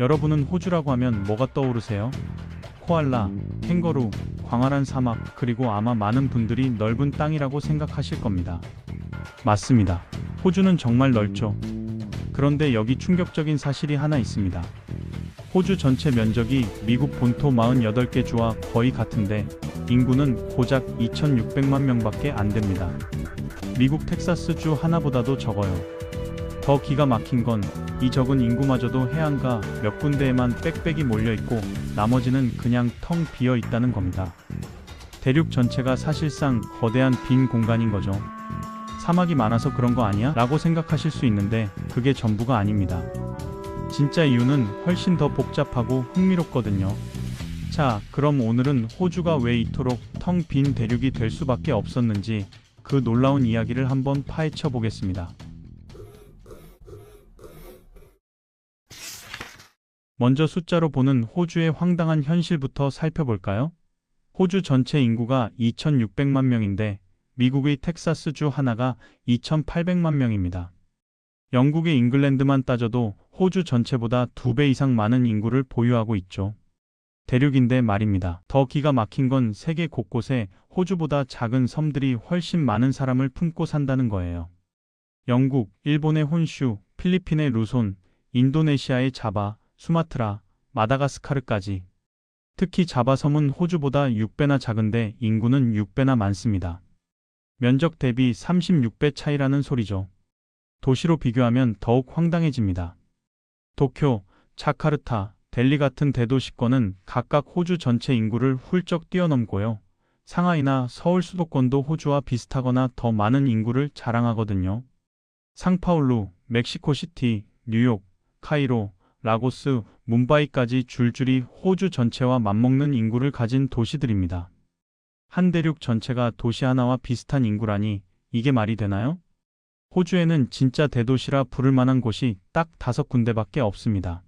여러분은 호주라고 하면 뭐가 떠오르세요? 코알라, 캥거루, 광활한 사막, 그리고 아마 많은 분들이 넓은 땅이라고 생각하실 겁니다. 맞습니다. 호주는 정말 넓죠. 그런데 여기 충격적인 사실이 하나 있습니다. 호주 전체 면적이 미국 본토 48개 주와 거의 같은데 인구는 고작 2,600만 명밖에 안 됩니다. 미국 텍사스 주 하나보다도 적어요. 더 기가 막힌 건 이 적은 인구마저도 해안가 몇 군데에만 빽빽이 몰려 있고 나머지는 그냥 텅 비어 있다는 겁니다. 대륙 전체가 사실상 거대한 빈 공간인 거죠. 사막이 많아서 그런 거 아니야? 라고 생각하실 수 있는데 그게 전부가 아닙니다. 진짜 이유는 훨씬 더 복잡하고 흥미롭거든요. 자, 그럼 오늘은 호주가 왜 이토록 텅 빈 대륙이 될 수밖에 없었는지 그 놀라운 이야기를 한번 파헤쳐 보겠습니다. 먼저 숫자로 보는 호주의 황당한 현실부터 살펴볼까요? 호주 전체 인구가 2,600만 명인데 미국의 텍사스주 하나가 2,800만 명입니다. 영국의 잉글랜드만 따져도 호주 전체보다 두배 이상 많은 인구를 보유하고 있죠. 대륙인데 말입니다. 더 기가 막힌 건 세계 곳곳에 호주보다 작은 섬들이 훨씬 많은 사람을 품고 산다는 거예요. 영국, 일본의 혼슈, 필리핀의 루손, 인도네시아의 자바, 수마트라, 마다가스카르까지. 특히 자바섬은 호주보다 6배나 작은데 인구는 6배나 많습니다. 면적 대비 36배 차이라는 소리죠. 도시로 비교하면 더욱 황당해집니다. 도쿄, 자카르타, 델리 같은 대도시권은 각각 호주 전체 인구를 훌쩍 뛰어넘고요. 상하이나 서울 수도권도 호주와 비슷하거나 더 많은 인구를 자랑하거든요. 상파울루, 멕시코시티, 뉴욕, 카이로, 라고스, 뭄바이까지 줄줄이 호주 전체와 맞먹는 인구를 가진 도시들입니다. 한 대륙 전체가 도시 하나와 비슷한 인구라니 이게 말이 되나요? 호주에는 진짜 대도시라 부를 만한 곳이 딱 다섯 군데밖에 없습니다.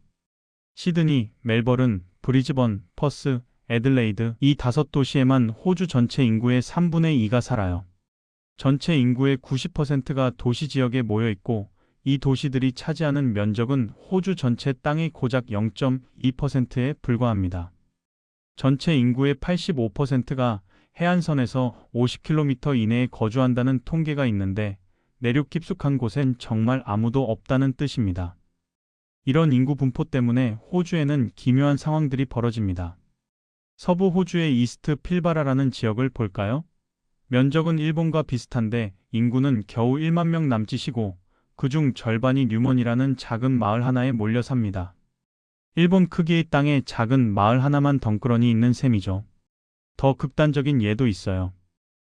시드니, 멜버른, 브리즈번, 퍼스, 애들레이드 이 다섯 도시에만 호주 전체 인구의 3분의 2가 살아요. 전체 인구의 90%가 도시 지역에 모여 있고 이 도시들이 차지하는 면적은 호주 전체 땅의 고작 0.2%에 불과합니다. 전체 인구의 85%가 해안선에서 50km 이내에 거주한다는 통계가 있는데 내륙 깊숙한 곳엔 정말 아무도 없다는 뜻입니다. 이런 인구 분포 때문에 호주에는 기묘한 상황들이 벌어집니다. 서부 호주의 이스트 필바라라는 지역을 볼까요? 면적은 일본과 비슷한데 인구는 겨우 1만 명 남짓이고 그중 절반이 뉴먼이라는 작은 마을 하나에 몰려 삽니다. 일본 크기의 땅에 작은 마을 하나만 덩그러니 있는 셈이죠. 더 극단적인 예도 있어요.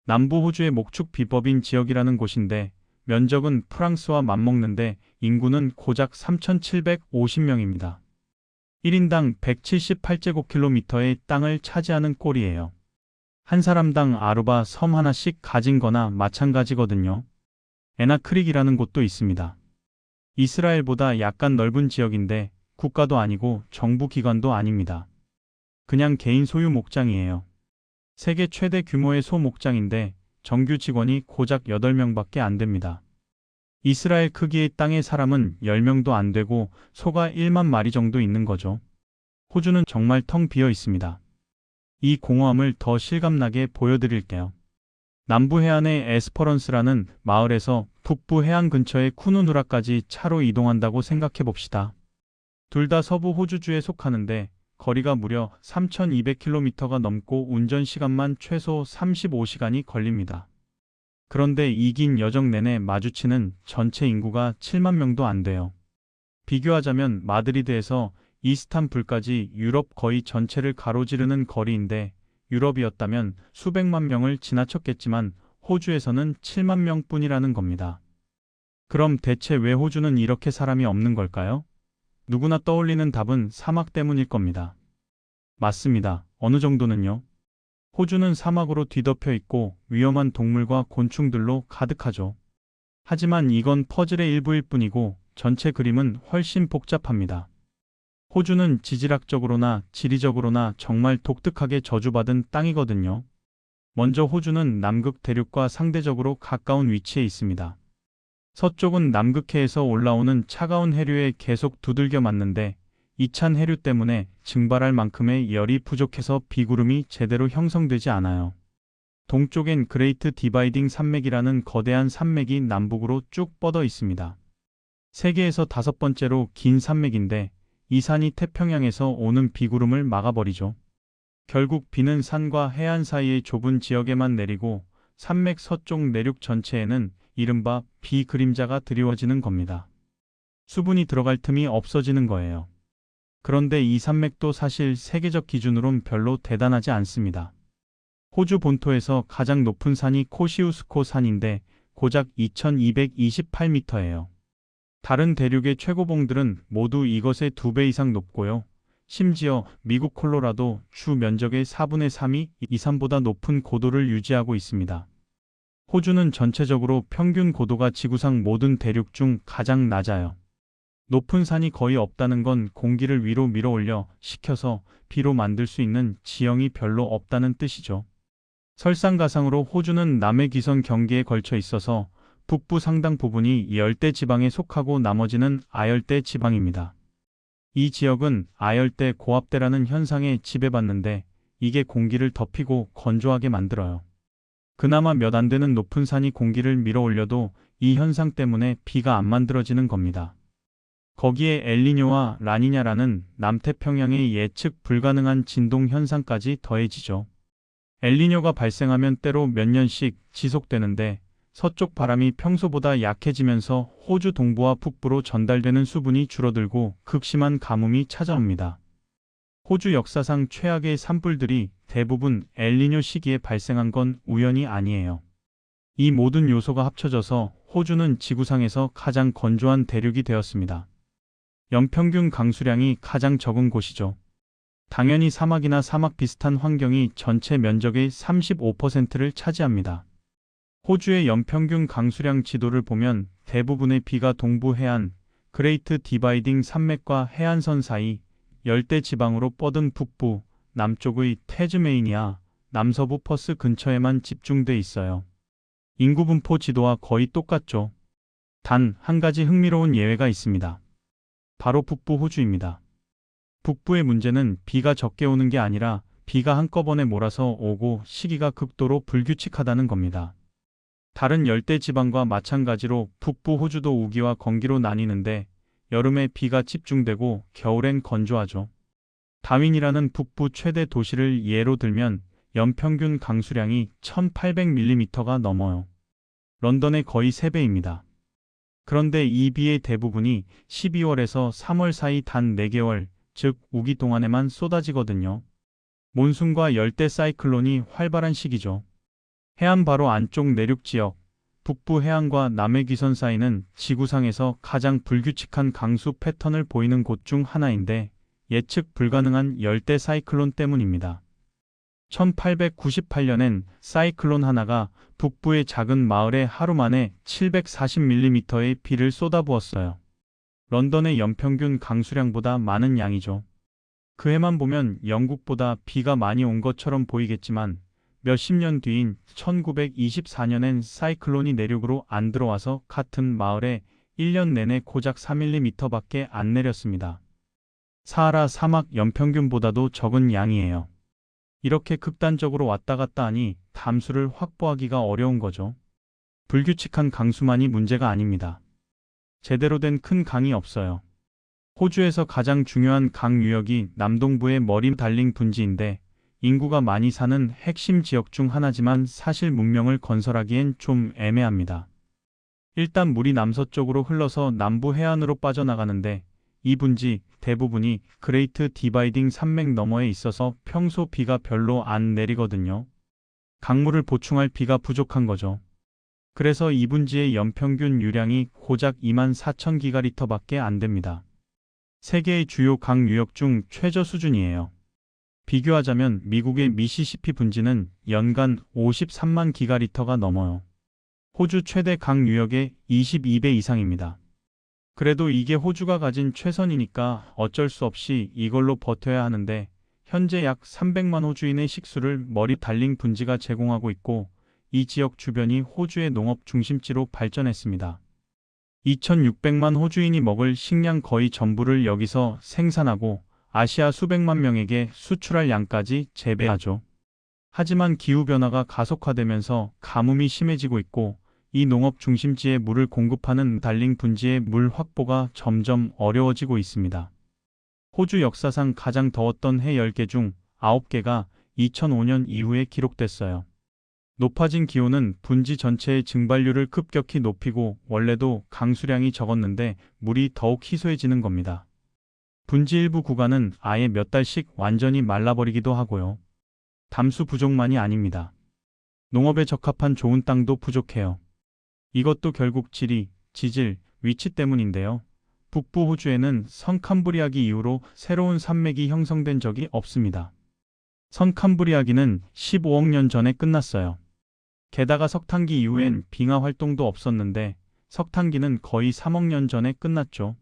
남부 호주의 목축 비법인 지역이라는 곳인데 면적은 프랑스와 맞먹는데 인구는 고작 3,750명입니다. 1인당 178제곱킬로미터의 땅을 차지하는 꼴이에요. 한 사람당 아루바 섬 하나씩 가진 거나 마찬가지거든요. 에나크릭이라는 곳도 있습니다. 이스라엘보다 약간 넓은 지역인데 국가도 아니고 정부 기관도 아닙니다. 그냥 개인 소유 목장이에요. 세계 최대 규모의 소 목장인데 정규 직원이 고작 8명밖에 안 됩니다. 이스라엘 크기의 땅의 사람은 10명도 안 되고 소가 1만 마리 정도 있는 거죠. 호주는 정말 텅 비어 있습니다. 이 공허함을 더 실감나게 보여드릴게요. 남부 해안의 에스퍼런스라는 마을에서 북부 해안 근처의 쿠누누라까지 차로 이동한다고 생각해 봅시다. 둘 다 서부 호주주에 속하는데 거리가 무려 3,200km가 넘고 운전 시간만 최소 35시간이 걸립니다. 그런데 이 긴 여정 내내 마주치는 전체 인구가 7만 명도 안 돼요. 비교하자면 마드리드에서 이스탄불까지 유럽 거의 전체를 가로지르는 거리인데 유럽이었다면 수백만 명을 지나쳤겠지만 호주에서는 7만 명뿐이라는 겁니다. 그럼 대체 왜 호주는 이렇게 사람이 없는 걸까요? 누구나 떠올리는 답은 사막 때문일 겁니다. 맞습니다. 어느 정도는요? 호주는 사막으로 뒤덮여 있고 위험한 동물과 곤충들로 가득하죠. 하지만 이건 퍼즐의 일부일 뿐이고 전체 그림은 훨씬 복잡합니다. 호주는 지질학적으로나 지리적으로나 정말 독특하게 저주받은 땅이거든요. 먼저 호주는 남극 대륙과 상대적으로 가까운 위치에 있습니다. 서쪽은 남극해에서 올라오는 차가운 해류에 계속 두들겨 맞는데 이찬 해류 때문에 증발할 만큼의 열이 부족해서 비구름이 제대로 형성되지 않아요. 동쪽엔 그레이트 디바이딩 산맥이라는 거대한 산맥이 남북으로 쭉 뻗어 있습니다. 세계에서 다섯 번째로 긴 산맥인데 이 산이 태평양에서 오는 비구름을 막아버리죠. 결국 비는 산과 해안 사이의 좁은 지역에만 내리고 산맥 서쪽 내륙 전체에는 이른바 비 그림자가 드리워지는 겁니다. 수분이 들어갈 틈이 없어지는 거예요. 그런데 이 산맥도 사실 세계적 기준으론 별로 대단하지 않습니다. 호주 본토에서 가장 높은 산이 코시우스코 산인데 고작 2228m예요. 다른 대륙의 최고봉들은 모두 이것의 두배 이상 높고요. 심지어 미국 콜로라도 주 면적의 4분의 3이 이 산보다 높은 고도를 유지하고 있습니다. 호주는 전체적으로 평균 고도가 지구상 모든 대륙 중 가장 낮아요. 높은 산이 거의 없다는 건 공기를 위로 밀어 올려 식혀서 비로 만들 수 있는 지형이 별로 없다는 뜻이죠. 설상가상으로 호주는 남해 기선 경계에 걸쳐 있어서 북부 상당 부분이 열대 지방에 속하고 나머지는 아열대 지방입니다. 이 지역은 아열대 고압대라는 현상에 지배받는데 이게 공기를 덮이고 건조하게 만들어요. 그나마 몇 안 되는 높은 산이 공기를 밀어 올려도 이 현상 때문에 비가 안 만들어지는 겁니다. 거기에 엘니뇨와 라니냐라는 남태평양의 예측 불가능한 진동 현상까지 더해지죠. 엘니뇨가 발생하면 때로 몇 년씩 지속되는데 서쪽 바람이 평소보다 약해지면서 호주 동부와 북부로 전달되는 수분이 줄어들고 극심한 가뭄이 찾아옵니다. 호주 역사상 최악의 산불들이 대부분 엘니뇨 시기에 발생한 건 우연이 아니에요. 이 모든 요소가 합쳐져서 호주는 지구상에서 가장 건조한 대륙이 되었습니다. 연평균 강수량이 가장 적은 곳이죠. 당연히 사막이나 사막 비슷한 환경이 전체 면적의 35%를 차지합니다. 호주의 연평균 강수량 지도를 보면 대부분의 비가 동부 해안, 그레이트 디바이딩 산맥과 해안선 사이 열대 지방으로 뻗은 북부, 남쪽의 테즈메이니아, 남서부 퍼스 근처에만 집중돼 있어요. 인구 분포 지도와 거의 똑같죠. 단 한 가지 흥미로운 예외가 있습니다. 바로 북부 호주입니다. 북부의 문제는 비가 적게 오는 게 아니라 비가 한꺼번에 몰아서 오고 시기가 극도로 불규칙하다는 겁니다. 다른 열대 지방과 마찬가지로 북부 호주도 우기와 건기로 나뉘는데 여름에 비가 집중되고 겨울엔 건조하죠. 다윈이라는 북부 최대 도시를 예로 들면 연평균 강수량이 1800mm가 넘어요. 런던의 거의 3배입니다. 그런데 이 비의 대부분이 12월에서 3월 사이 단 4개월, 즉 우기 동안에만 쏟아지거든요. 몬순과 열대 사이클론이 활발한 시기죠. 해안 바로 안쪽 내륙 지역, 북부 해안과 남해 기선 사이는 지구상에서 가장 불규칙한 강수 패턴을 보이는 곳 중 하나인데 예측 불가능한 열대 사이클론 때문입니다. 1898년엔 사이클론 하나가 북부의 작은 마을에 하루 만에 740mm의 비를 쏟아부었어요. 런던의 연평균 강수량보다 많은 양이죠. 그 해만 보면 영국보다 비가 많이 온 것처럼 보이겠지만 몇십 년 뒤인 1924년엔 사이클론이 내륙으로 안 들어와서 같은 마을에 1년 내내 고작 4mm밖에 안 내렸습니다. 사하라 사막 연평균보다도 적은 양이에요. 이렇게 극단적으로 왔다 갔다 하니 담수를 확보하기가 어려운 거죠. 불규칙한 강수만이 문제가 아닙니다. 제대로 된 큰 강이 없어요. 호주에서 가장 중요한 강 유역이 남동부의 머림 달링 분지인데 인구가 많이 사는 핵심 지역 중 하나지만 사실 문명을 건설하기엔 좀 애매합니다. 일단 물이 남서쪽으로 흘러서 남부 해안으로 빠져나가는데 이 분지 대부분이 그레이트 디바이딩 산맥 너머에 있어서 평소 비가 별로 안 내리거든요. 강물을 보충할 비가 부족한 거죠. 그래서 이 분지의 연평균 유량이 고작 2만 4천 기가리터밖에 안 됩니다. 세계의 주요 강 유역 중 최저 수준이에요. 비교하자면 미국의 미시시피 분지는 연간 53만 기가리터가 넘어요. 호주 최대 강 유역의 22배 이상입니다. 그래도 이게 호주가 가진 최선이니까 어쩔 수 없이 이걸로 버텨야 하는데 현재 약 300만 호주인의 식수를 머리 달링 분지가 제공하고 있고 이 지역 주변이 호주의 농업 중심지로 발전했습니다. 2600만 호주인이 먹을 식량 거의 전부를 여기서 생산하고 아시아 수백만 명에게 수출할 양까지 재배하죠. 하지만 기후변화가 가속화되면서 가뭄이 심해지고 있고 이 농업 중심지에 물을 공급하는 달링 분지의 물 확보가 점점 어려워지고 있습니다. 호주 역사상 가장 더웠던 해 10개 중 9개가 2005년 이후에 기록됐어요. 높아진 기온은 분지 전체의 증발률을 급격히 높이고 원래도 강수량이 적었는데 물이 더욱 희소해지는 겁니다. 분지 일부 구간은 아예 몇 달씩 완전히 말라버리기도 하고요. 담수 부족만이 아닙니다. 농업에 적합한 좋은 땅도 부족해요. 이것도 결국 지리, 지질, 위치 때문인데요. 북부 호주에는 선 캄브리아기 이후로 새로운 산맥이 형성된 적이 없습니다. 선 캄브리아기는 15억 년 전에 끝났어요. 게다가 석탄기 이후엔 빙하 활동도 없었는데 석탄기는 거의 3억 년 전에 끝났죠.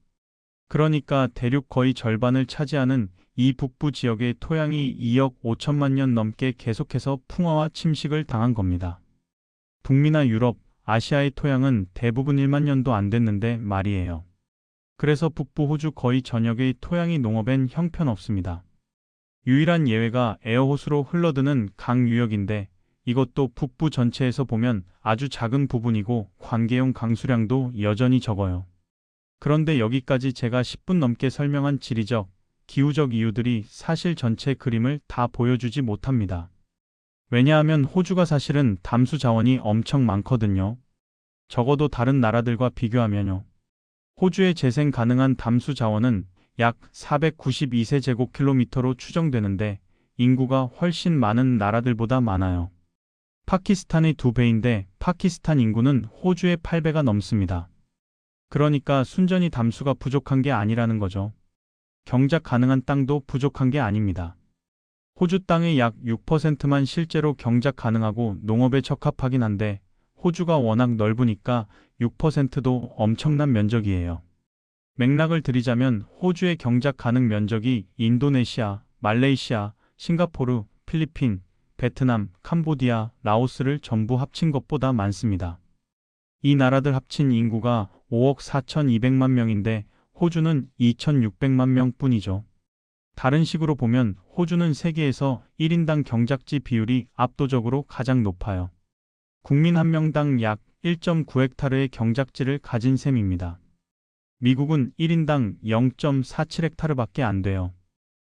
그러니까 대륙 거의 절반을 차지하는 이 북부 지역의 토양이 2억 5천만 년 넘게 계속해서 풍화와 침식을 당한 겁니다. 북미나 유럽, 아시아의 토양은 대부분 1만 년도 안 됐는데 말이에요. 그래서 북부 호주 거의 전역의 토양이 농업엔 형편없습니다. 유일한 예외가 에어호수로 흘러드는 강 유역인데 이것도 북부 전체에서 보면 아주 작은 부분이고 관계용 강수량도 여전히 적어요. 그런데 여기까지 제가 10분 넘게 설명한 지리적, 기후적 이유들이 사실 전체 그림을 다 보여주지 못합니다. 왜냐하면 호주가 사실은 담수 자원이 엄청 많거든요. 적어도 다른 나라들과 비교하면요. 호주의 재생 가능한 담수 자원은 약 492세 제곱킬로미터로 추정되는데 인구가 훨씬 많은 나라들보다 많아요. 파키스탄의 두 배인데 파키스탄 인구는 호주의 8배가 넘습니다. 그러니까 순전히 담수가 부족한 게 아니라는 거죠. 경작 가능한 땅도 부족한 게 아닙니다. 호주 땅의 약 6%만 실제로 경작 가능하고 농업에 적합하긴 한데 호주가 워낙 넓으니까 6%도 엄청난 면적이에요. 맥락을 드리자면 호주의 경작 가능 면적이 인도네시아, 말레이시아, 싱가포르, 필리핀, 베트남, 캄보디아, 라오스를 전부 합친 것보다 많습니다. 이 나라들 합친 인구가 5억 4,200만 명인데 호주는 2,600만 명 뿐이죠. 다른 식으로 보면 호주는 세계에서 1인당 경작지 비율이 압도적으로 가장 높아요. 국민 한 명당 약 1.9헥타르의 경작지를 가진 셈입니다. 미국은 1인당 0.47헥타르밖에 안 돼요.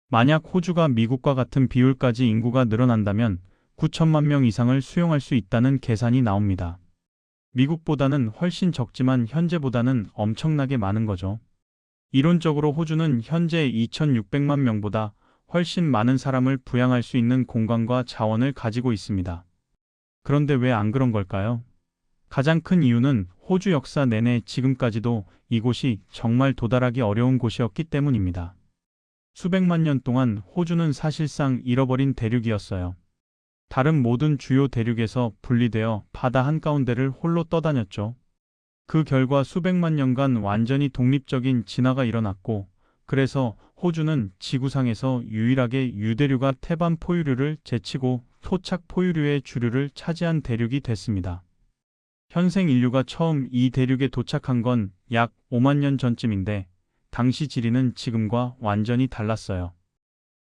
만약 호주가 미국과 같은 비율까지 인구가 늘어난다면 9천만 명 이상을 수용할 수 있다는 계산이 나옵니다. 미국보다는 훨씬 적지만 현재보다는 엄청나게 많은 거죠. 이론적으로 호주는 현재 2,600만 명보다 훨씬 많은 사람을 부양할 수 있는 공간과 자원을 가지고 있습니다. 그런데 왜 안 그런 걸까요? 가장 큰 이유는 호주 역사 내내 지금까지도 이곳이 정말 도달하기 어려운 곳이었기 때문입니다. 수백만 년 동안 호주는 사실상 잃어버린 대륙이었어요. 다른 모든 주요 대륙에서 분리되어 바다 한가운데를 홀로 떠다녔죠. 그 결과 수백만 년간 완전히 독립적인 진화가 일어났고, 그래서 호주는 지구상에서 유일하게 유대류가 태반 포유류를 제치고 토착 포유류의 주류를 차지한 대륙이 됐습니다. 현생 인류가 처음 이 대륙에 도착한 건 약 5만 년 전쯤인데, 당시 지리는 지금과 완전히 달랐어요.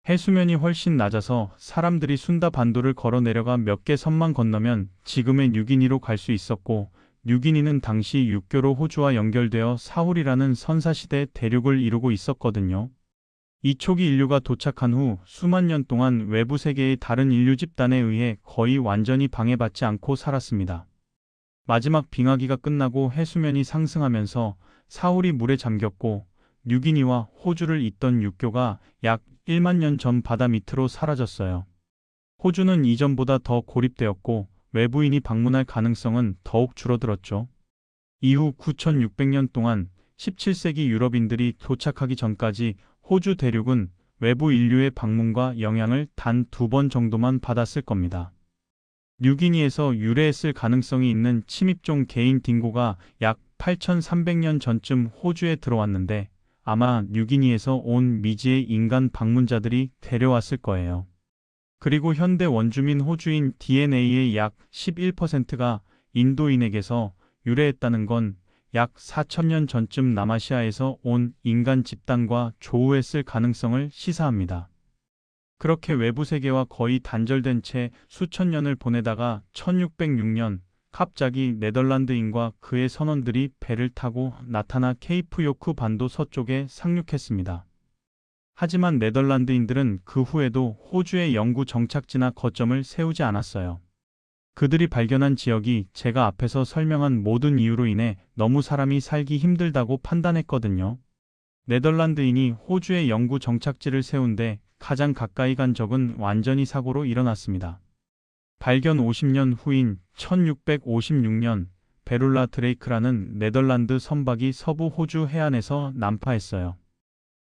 해수면이 훨씬 낮아서 사람들이 순다 반도를 걸어 내려가 몇 개 섬만 건너면 지금의 뉴기니로 갈 수 있었고 뉴기니는 당시 육교로 호주와 연결되어 사울이라는 선사시대 대륙을 이루고 있었거든요. 이 초기 인류가 도착한 후 수만 년 동안 외부 세계의 다른 인류 집단에 의해 거의 완전히 방해받지 않고 살았습니다. 마지막 빙하기가 끝나고 해수면이 상승하면서 사울이 물에 잠겼고 뉴기니와 호주를 잇던 육교가 약 1만 년 전 바다 밑으로 사라졌어요. 호주는 이전보다 더 고립되었고 외부인이 방문할 가능성은 더욱 줄어들었죠. 이후 9600년 동안 17세기 유럽인들이 도착하기 전까지 호주 대륙은 외부 인류의 방문과 영향을 단 두 번 정도만 받았을 겁니다. 뉴기니에서 유래했을 가능성이 있는 침입종 개인 딩고가 약 8300년 전쯤 호주에 들어왔는데 아마 뉴기니에서 온 미지의 인간 방문자들이 데려왔을 거예요. 그리고 현대 원주민 호주인 DNA의 약 11%가 인도인에게서 유래했다는 건 약 4천년 전쯤 남아시아에서 온 인간 집단과 조우했을 가능성을 시사합니다. 그렇게 외부 세계와 거의 단절된 채 수천 년을 보내다가 1606년 갑자기 네덜란드인과 그의 선원들이 배를 타고 나타나 케이프 요크 반도 서쪽에 상륙했습니다. 하지만 네덜란드인들은 그 후에도 호주의 영구 정착지나 거점을 세우지 않았어요. 그들이 발견한 지역이 제가 앞에서 설명한 모든 이유로 인해 너무 사람이 살기 힘들다고 판단했거든요. 네덜란드인이 호주의 영구 정착지를 세운데 가장 가까이 간 적은 완전히 사고로 일어났습니다. 발견 50년 후인 1656년 베룰라 드레이크라는 네덜란드 선박이 서부 호주 해안에서 난파했어요.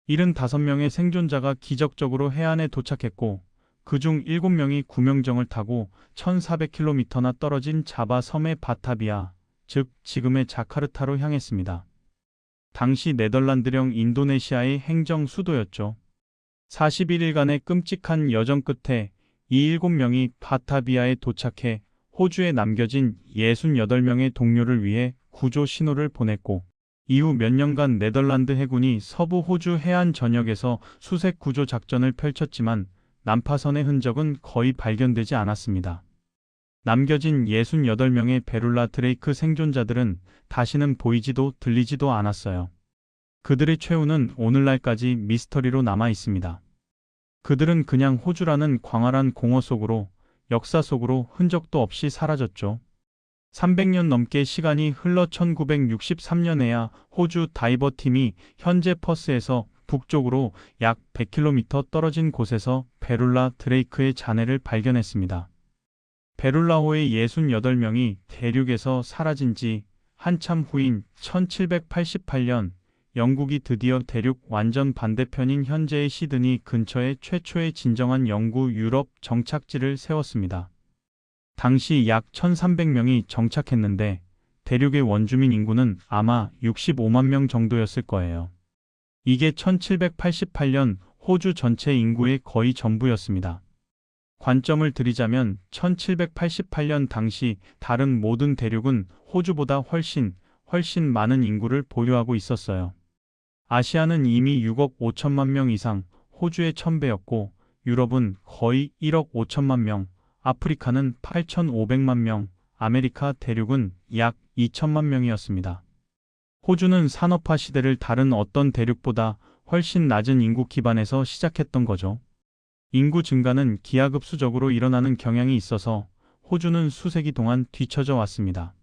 75명의 생존자가 기적적으로 해안에 도착했고 그중 7명이 구명정을 타고 1400km나 떨어진 자바 섬의 바타비아, 즉 지금의 자카르타로 향했습니다. 당시 네덜란드령 인도네시아의 행정 수도였죠. 41일간의 끔찍한 여정 끝에 이 7명이 바타비아에 도착해 호주에 남겨진 68명의 동료를 위해 구조 신호를 보냈고 이후 몇 년간 네덜란드 해군이 서부 호주 해안 전역에서 수색 구조 작전을 펼쳤지만 난파선의 흔적은 거의 발견되지 않았습니다. 남겨진 68명의 베룰라 드레이크 생존자들은 다시는 보이지도 들리지도 않았어요. 그들의 최후는 오늘날까지 미스터리로 남아 있습니다. 그들은 그냥 호주라는 광활한 공허 속으로 역사 속으로 흔적도 없이 사라졌죠. 300년 넘게 시간이 흘러 1963년에야 호주 다이버 팀이 현재 퍼스에서 북쪽으로 약 100km 떨어진 곳에서 베룰라 드레이크의 잔해를 발견했습니다. 베룰라호의 68명이 대륙에서 사라진 지 한참 후인 1788년 영국이 드디어 대륙 완전 반대편인 현재의 시드니 근처에 최초의 진정한 영구 유럽 정착지를 세웠습니다. 당시 약 1300명이 정착했는데 대륙의 원주민 인구는 아마 65만 명 정도였을 거예요. 이게 1788년 호주 전체 인구의 거의 전부였습니다. 관점을 들이자면 1788년 당시 다른 모든 대륙은 호주보다 훨씬, 훨씬 많은 인구를 보유하고 있었어요. 아시아는 이미 6억 5천만 명 이상, 호주의 1000배였고, 유럽은 거의 1억 5천만 명, 아프리카는 8,500만 명, 아메리카 대륙은 약 2천만 명이었습니다. 호주는 산업화 시대를 다른 어떤 대륙보다 훨씬 낮은 인구 기반에서 시작했던 거죠. 인구 증가는 기하급수적으로 일어나는 경향이 있어서 호주는 수세기 동안 뒤처져 왔습니다.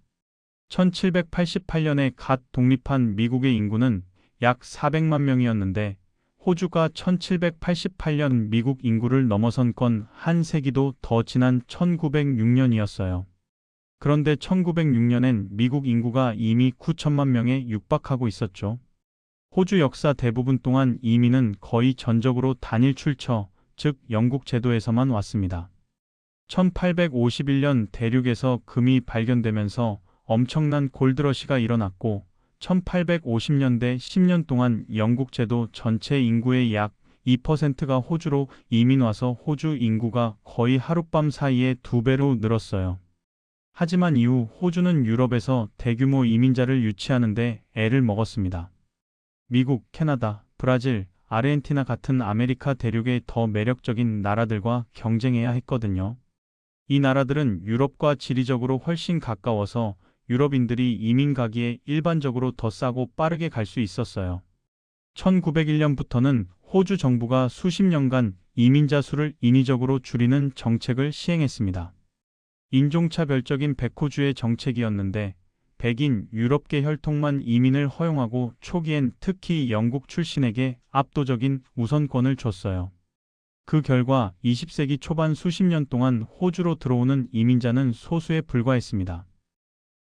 1788년에 갓 독립한 미국의 인구는 약 400만 명이었는데 호주가 1788년 미국 인구를 넘어선 건 한 세기도 더 지난 1906년이었어요. 그런데 1906년엔 미국 인구가 이미 9천만 명에 육박하고 있었죠. 호주 역사 대부분 동안 이민은 거의 전적으로 단일 출처, 즉 영국 제도에서만 왔습니다. 1851년 대륙에서 금이 발견되면서 엄청난 골드러시가 일어났고 1850년대 10년 동안 영국 제도 전체 인구의 약 2%가 호주로 이민 와서 호주 인구가 거의 하룻밤 사이에 두 배로 늘었어요. 하지만 이후 호주는 유럽에서 대규모 이민자를 유치하는데 애를 먹었습니다. 미국, 캐나다, 브라질, 아르헨티나 같은 아메리카 대륙의 더 매력적인 나라들과 경쟁해야 했거든요. 이 나라들은 유럽과 지리적으로 훨씬 가까워서 유럽인들이 이민 가기에 일반적으로 더 싸고 빠르게 갈 수 있었어요. 1901년부터는 호주 정부가 수십 년간 이민자 수를 인위적으로 줄이는 정책을 시행했습니다. 인종차별적인 백호주의 정책이었는데 백인 유럽계 혈통만 이민을 허용하고 초기엔 특히 영국 출신에게 압도적인 우선권을 줬어요. 그 결과 20세기 초반 수십 년 동안 호주로 들어오는 이민자는 소수에 불과했습니다.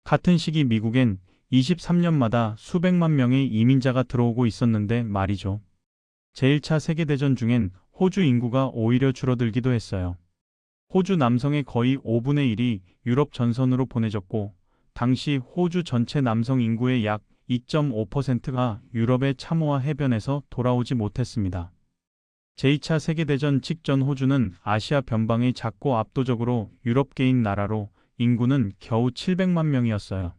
같은 시기 미국엔 23년마다 수백만 명의 이민자가 들어오고 있었는데 말이죠. 제1차 세계대전 중엔 호주 인구가 오히려 줄어들기도 했어요. 호주 남성의 거의 5분의 1이 유럽 전선으로 보내졌고 당시 호주 전체 남성 인구의 약 2.5%가 유럽의 참호와 해변에서 돌아오지 못했습니다. 제2차 세계대전 직전 호주는 아시아 변방의 작고 압도적으로 유럽계인 나라로 인구는 겨우 700만 명이었어요.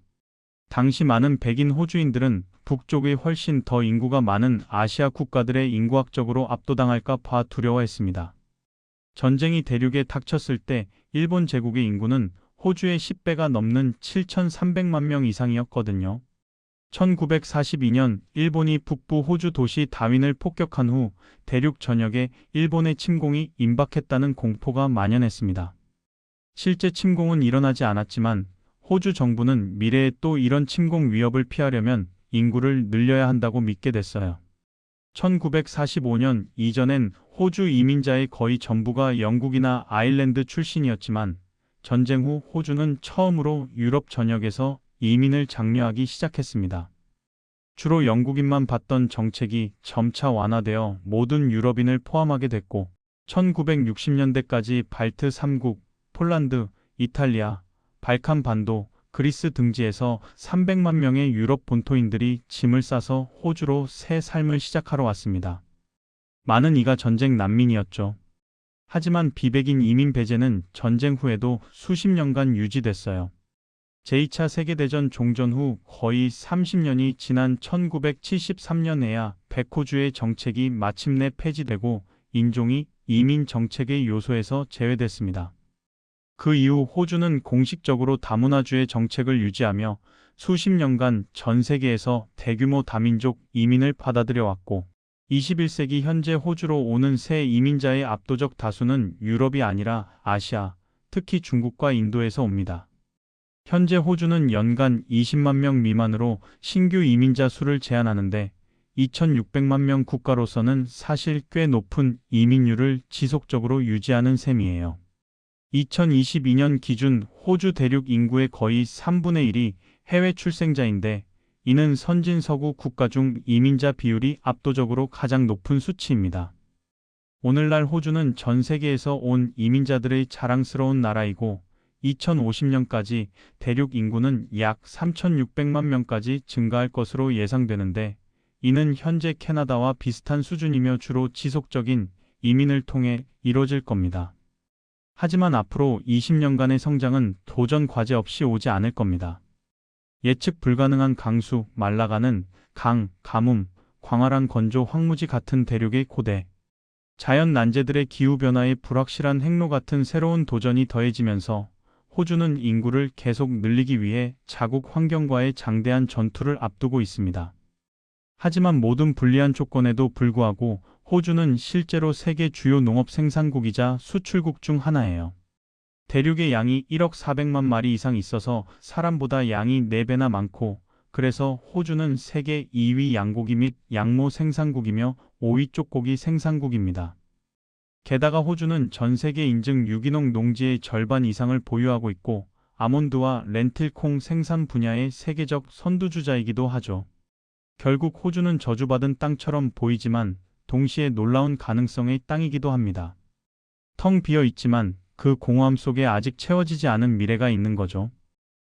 당시 많은 백인 호주인들은 북쪽의 훨씬 더 인구가 많은 아시아 국가들의 인구학적으로 압도당할까 봐 두려워했습니다. 전쟁이 대륙에 닥쳤을 때 일본 제국의 인구는 호주의 10배가 넘는 7,300만 명 이상이었거든요. 1942년 일본이 북부 호주 도시 다윈을 폭격한 후 대륙 전역에 일본의 침공이 임박했다는 공포가 만연했습니다. 실제 침공은 일어나지 않았지만 호주 정부는 미래에 또 이런 침공 위협을 피하려면 인구를 늘려야 한다고 믿게 됐어요. 1945년 이전엔 호주 이민자의 거의 전부가 영국이나 아일랜드 출신이었지만 전쟁 후 호주는 처음으로 유럽 전역에서 이민을 장려하기 시작했습니다. 주로 영국인만 받던 정책이 점차 완화되어 모든 유럽인을 포함하게 됐고 1960년대까지 발트 3국, 폴란드, 이탈리아, 발칸 반도, 그리스 등지에서 300만 명의 유럽 본토인들이 짐을 싸서 호주로 새 삶을 시작하러 왔습니다. 많은 이가 전쟁 난민이었죠. 하지만 비백인 이민 배제는 전쟁 후에도 수십 년간 유지됐어요. 제2차 세계대전 종전 후 거의 30년이 지난 1973년에야 백호주의 정책이 마침내 폐지되고 인종이 이민 정책의 요소에서 제외됐습니다. 그 이후 호주는 공식적으로 다문화주의 정책을 유지하며 수십 년간 전 세계에서 대규모 다민족 이민을 받아들여 왔고 21세기 현재 호주로 오는 새 이민자의 압도적 다수는 유럽이 아니라 아시아, 특히 중국과 인도에서 옵니다. 현재 호주는 연간 20만 명 미만으로 신규 이민자 수를 제한하는데 2,600만 명 국가로서는 사실 꽤 높은 이민율을 지속적으로 유지하는 셈이에요. 2022년 기준 호주 대륙 인구의 거의 3분의 1이 해외 출생자인데 이는 선진 서구 국가 중 이민자 비율이 압도적으로 가장 높은 수치입니다. 오늘날 호주는 전 세계에서 온 이민자들의 자랑스러운 나라이고 2050년까지 대륙 인구는 약 3,600만 명까지 증가할 것으로 예상되는데 이는 현재 캐나다와 비슷한 수준이며 주로 지속적인 이민을 통해 이뤄질 겁니다. 하지만 앞으로 20년간의 성장은 도전 과제 없이 오지 않을 겁니다. 예측 불가능한 강수, 말라가는 강, 가뭄, 광활한 건조 황무지 같은 대륙의 고대, 자연 난제들의 기후변화의 불확실한 행로 같은 새로운 도전이 더해지면서 호주는 인구를 계속 늘리기 위해 자국 환경과의 장대한 전투를 앞두고 있습니다. 하지만 모든 불리한 조건에도 불구하고 호주는 실제로 세계 주요 농업 생산국이자 수출국 중 하나예요. 대륙의 양이 1억 400만 마리 이상 있어서 사람보다 양이 4배나 많고 그래서 호주는 세계 2위 양고기 및 양모 생산국이며 5위 쪽고기 생산국입니다. 게다가 호주는 전 세계 인증 유기농 농지의 절반 이상을 보유하고 있고 아몬드와 렌틸콩 생산 분야의 세계적 선두주자이기도 하죠. 결국 호주는 저주받은 땅처럼 보이지만 동시에 놀라운 가능성의 땅이기도 합니다. 텅 비어 있지만 그 공허함 속에 아직 채워지지 않은 미래가 있는 거죠.